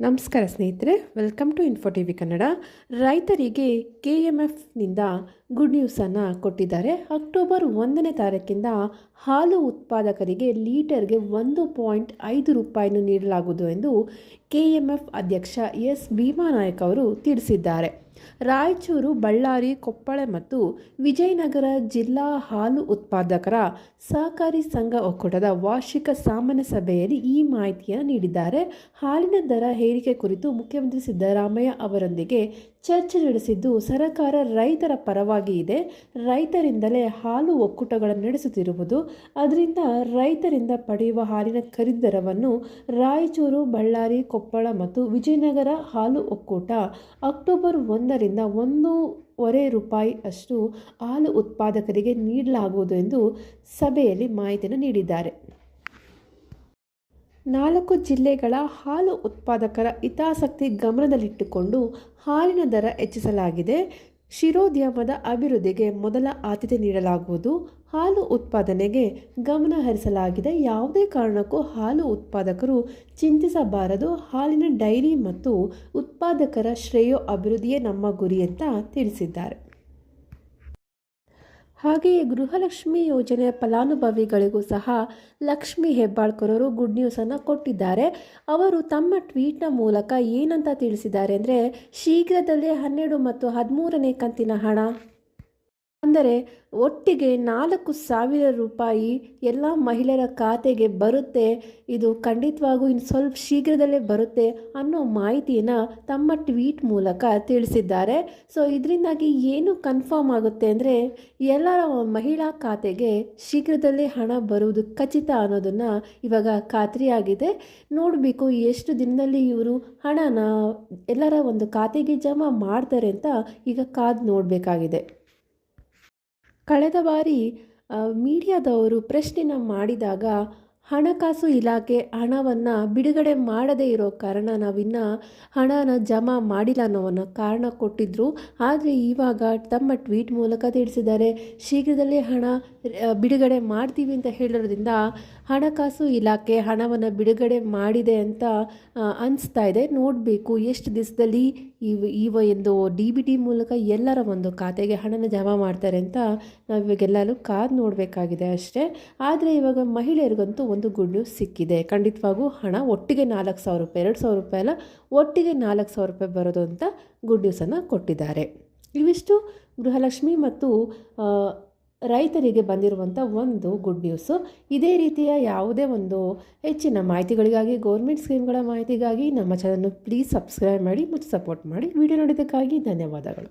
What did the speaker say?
ನಮಸ್ಕಾರ ಸ್ನೇಹಿತರೆ welcome to info T V Kannada ರೈತರಿಗೆ ಕೆ ಎಂ ಎಫ್ನಿಂದ ಗುಡ್ ನ್ಯೂಸನ್ನು ಕೊಟ್ಟಿದ್ದಾರೆ. ಅಕ್ಟೋಬರ್ ಒಂದನೇ ತಾರೀಕಿಂದ ಹಾಲು ಉತ್ಪಾದಕರಿಗೆ ಲೀಟರ್ಗೆ ಒಂದು ಪಾಯಿಂಟ್ ಐದು ರೂಪಾಯಿಯನ್ನು ನೀಡಲಾಗುವುದು ಎಂದು ಕೆ ಎಂ ಎಫ್ ಅಧ್ಯಕ್ಷ ಎಸ್ ಭೀಮಾನಾಯಕ್ ಅವರು ತಿಳಿಸಿದ್ದಾರೆ. ರಾಯಚೂರು, ಬಳ್ಳಾರಿ, ಕೊಪ್ಪಳ ಮತ್ತು ವಿಜಯನಗರ ಜಿಲ್ಲಾ ಹಾಲು ಉತ್ಪಾದಕರ ಸಹಕಾರಿ ಸಂಘ ಒಕ್ಕೂಟದ ವಾರ್ಷಿಕ ಸಾಮಾನ್ಯ ಸಭೆಯಲ್ಲಿ ಈ ಮಾಹಿತಿಯನ್ನು ನೀಡಿದ್ದಾರೆ. ಹಾಲಿನ ದರ ಏರಿಕೆ ಕುರಿತು ಮುಖ್ಯಮಂತ್ರಿ ಸಿದ್ದರಾಮಯ್ಯ ಅವರೊಂದಿಗೆ ಚರ್ಚೆ ನಡೆಸಿದ್ದು, ಸರ್ಕಾರ ರೈತರ ಪರವಾಗಿ ಇದೆ. ರೈತರಿಂದಲೇ ಹಾಲು ಒಕ್ಕೂಟಗಳನ್ನು ನಡೆಸುತ್ತಿರುವುದು, ಅದರಿಂದ ರೈತರಿಂದ ಪಡೆಯುವ ಹಾಲಿನ ಖರೀದರವನ್ನು ರಾಯಚೂರು, ಬಳ್ಳಾರಿ, ಕೊಪ್ಪಳ ಮತ್ತು ವಿಜಯನಗರ ಹಾಲು ಒಕ್ಕೂಟ ಅಕ್ಟೋಬರ್ ಒಂದರಿಂದ ಒಂದೂವರೆ ರೂಪಾಯಿ ಅಷ್ಟು ಹಾಲು ಉತ್ಪಾದಕರಿಗೆ ನೀಡಲಾಗುವುದು ಎಂದು ಸಭೆಯಲ್ಲಿ ಮಾಹಿತಿಯನ್ನು ನೀಡಿದ್ದಾರೆ. ನಾಲ್ಕು ಜಿಲ್ಲೆಗಳ ಹಾಲು ಉತ್ಪಾದಕರ ಹಿತಾಸಕ್ತಿ ಗಮನದಲ್ಲಿಟ್ಟುಕೊಂಡು ಹಾಲಿನ ದರ ಹೆಚ್ಚಿಸಲಾಗಿದೆ. ಕ್ಷೀರೋದ್ಯಮದ ಅಭಿವೃದ್ಧಿಗೆ ಮೊದಲ ಆದ್ಯತೆ ನೀಡಲಾಗುವುದು. ಹಾಲು ಉತ್ಪಾದನೆಗೆ ಗಮನ ಹರಿಸಲಾಗಿದೆ. ಯಾವುದೇ ಕಾರಣಕ್ಕೂ ಹಾಲು ಉತ್ಪಾದಕರು ಚಿಂತಿಸಬಾರದು. ಹಾಲಿನ ಡೈರಿ ಮತ್ತು ಉತ್ಪಾದಕರ ಶ್ರೇಯೋ ಅಭಿವೃದ್ಧಿಯೇ ನಮ್ಮ ಗುರಿ ಅಂತ ತಿಳಿಸಿದ್ದಾರೆ. ಹಾಗೆಯೇ ಗೃಹಲಕ್ಷ್ಮಿ ಯೋಜನೆಯ ಫಲಾನುಭವಿಗಳಿಗೂ ಸಹ ಲಕ್ಷ್ಮಿ ಹೆಬ್ಬಾಳ್ಕರ್ ಅವರು ಗುಡ್ ನ್ಯೂಸನ್ನು ಕೊಟ್ಟಿದ್ದಾರೆ. ಅವರು ತಮ್ಮ ಟ್ವೀಟ್ನ ಮೂಲಕ ಏನಂತ ತಿಳಿಸಿದ್ದಾರೆ ಅಂದರೆ ಶೀಘ್ರದಲ್ಲೇ ಹನ್ನೆರಡು ಮತ್ತು ಹದಿಮೂರನೇ ಕಂತಿನ ಹಣ. ಅಂದರೆ ಒಟ್ಟಿಗೆ ನಾಲ್ಕು ಸಾವಿರ ರೂಪಾಯಿ ಎಲ್ಲ ಮಹಿಳೆಯರ ಖಾತೆಗೆ ಬರುತ್ತೆ. ಇದು ಖಂಡಿತವಾಗೂ ಇನ್ನು ಸ್ವಲ್ಪ ಶೀಘ್ರದಲ್ಲೇ ಬರುತ್ತೆ ಅನ್ನೋ ಮಾಹಿತಿಯನ್ನು ತಮ್ಮ ಟ್ವೀಟ್ ಮೂಲಕ ತಿಳಿಸಿದ್ದಾರೆ. ಸೊ ಇದರಿಂದಾಗಿ ಏನು ಕನ್ಫರ್ಮ್ ಆಗುತ್ತೆ ಅಂದರೆ ಎಲ್ಲರ ಮಹಿಳಾ ಖಾತೆಗೆ ಶೀಘ್ರದಲ್ಲೇ ಹಣ ಬರುವುದು ಖಚಿತ ಅನ್ನೋದನ್ನು ಇವಾಗ ಖಾತ್ರಿಯಾಗಿದೆ. ನೋಡಬೇಕು ಎಷ್ಟು ದಿನದಲ್ಲಿ ಇವರು ಹಣನ ಎಲ್ಲರ ಒಂದು ಖಾತೆಗೆ ಜಮಾ ಮಾಡ್ತಾರೆ ಅಂತ ಈಗ ಕಾದು ನೋಡಬೇಕಾಗಿದೆ. ಕಳೆದ ಬಾರಿ ಮೀಡಿಯಾದವರು ಪ್ರಶ್ನೆನ ಮಾಡಿದಾಗ ಹಣಕಾಸು ಇಲಾಖೆ ಹಣವನ್ನು ಬಿಡುಗಡೆ ಮಾಡದೇ ಇರೋ ಕಾರಣ ನಾವಿನ್ನು ಹಣನ ಜಮಾ ಮಾಡಿಲ್ಲ ಅನ್ನೋವನ್ನು ಕಾರಣ ಕೊಟ್ಟಿದ್ದರು ಆದರೆ ಇವಾಗ ತಮ್ಮ ಟ್ವೀಟ್ ಮೂಲಕ ತಿಳಿಸಿದ್ದಾರೆ, ಶೀಘ್ರದಲ್ಲೇ ಹಣ ಬಿಡುಗಡೆ ಮಾಡ್ತೀವಿ ಅಂತ ಹೇಳೋದ್ರಿಂದ ಹಣಕಾಸು ಇಲಾಖೆ ಹಣವನ್ನು ಬಿಡುಗಡೆ ಮಾಡಿದೆ ಅಂತ ಅನಿಸ್ತಾ ಇದೆ. ನೋಡಬೇಕು ಎಷ್ಟು ದಿವಸದಲ್ಲಿ ಈ ಒಂದು ಡಿ ಬಿ ಟಿ ಮೂಲಕ ಎಲ್ಲರ ಒಂದು ಖಾತೆಗೆ ಹಣನ ಜಮಾ ಮಾಡ್ತಾರೆ ಅಂತ ನಾವು ಇವಾಗೆಲ್ಲರೂ ಕಾದು ನೋಡಬೇಕಾಗಿದೆ ಅಷ್ಟೇ. ಆದರೆ ಇವಾಗ ಮಹಿಳೆಯರಿಗಂತೂ ಒಂದು ಗುಡ್ ನ್ಯೂಸ್ ಸಿಕ್ಕಿದೆ. ಖಂಡಿತವಾಗೂ ಹಣ ಒಟ್ಟಿಗೆ ನಾಲ್ಕು ಸಾವಿರ ರೂಪಾಯಿ, ಎರಡು ಸಾವಿರ ರೂಪಾಯಿ ಅಲ್ಲ, ಒಟ್ಟಿಗೆ ನಾಲ್ಕು ಸಾವಿರ ರೂಪಾಯಿ ಬರೋದು ಅಂತ ಗುಡ್ ನ್ಯೂಸನ್ನು ಕೊಟ್ಟಿದ್ದಾರೆ. ಇವಿಷ್ಟು ಗೃಹಲಕ್ಷ್ಮಿ ಮತ್ತು ರೈತರಿಗೆ ಬಂದಿರುವಂಥ ಒಂದು ಗುಡ್ ನ್ಯೂಸು ಇದೇ ರೀತಿಯ ಯಾವುದೇ ಒಂದು ಹೆಚ್ಚಿನ ಮಾಹಿತಿಗಳಿಗಾಗಿ, ಗೌರ್ಮೆಂಟ್ ಸ್ಕೀಮ್ಗಳ ಮಾಹಿತಿಗಾಗಿ ನಮ್ಮ ಚಾನಲ್ನ ಪ್ಲೀಸ್ ಸಬ್ಸ್ಕ್ರೈಬ್ ಮಾಡಿ ಮತ್ತು ಸಪೋರ್ಟ್ ಮಾಡಿ. ವಿಡಿಯೋ ನೋಡಿದ್ದಕ್ಕಾಗಿ ಧನ್ಯವಾದಗಳು.